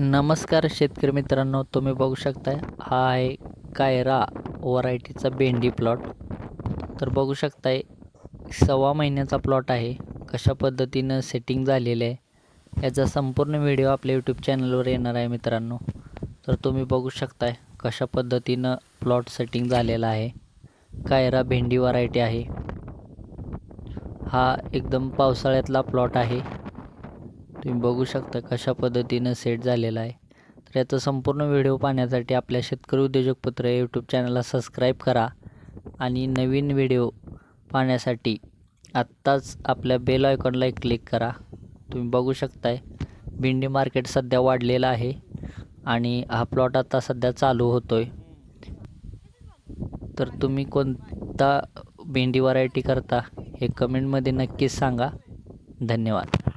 नमस्कार शेतकरी मित्रांनो तुम्ही बघू शकताय हा आहे कायरा व्हरायटीचा भेंडी प्लॉट. तर बघू शकताय सव्वा महिन्याचा प्लॉट आहे कशा पद्धतीनं सेटिंग झालेलं आहे याचा संपूर्ण व्हिडिओ आपल्या यूट्यूब चॅनलवर येणार आहे मित्रांनो. तर तुम्ही बघू शकताय कशा पद्धतीनं प्लॉट सेटिंग झालेला आहे कायरा भेंडी व्हरायटी आहे. हा एकदम पावसाळ्यातला प्लॉट आहे. तुम्ही बघू शकता कशा पद्धतीनं सेट झालेला आहे. तर याचा संपूर्ण व्हिडिओ पाहण्यासाठी आपल्या शेतकरी उद्योजक पत्र या यूट्यूब चॅनलला सबस्क्राईब करा. आणि नवीन व्हिडिओ पाहण्यासाठी आत्ताच आपल्या बेल आयकॉनला एक क्लिक करा. तुम्ही बघू शकताय भेंडी मार्केट सध्या वाढलेलं आहे. आणि हा प्लॉट आता सध्या चालू होतो आहे तर तुम्ही कोणता भेंडी व्हरायटी करता हे कमेंटमध्ये नक्कीच सांगा. धन्यवाद.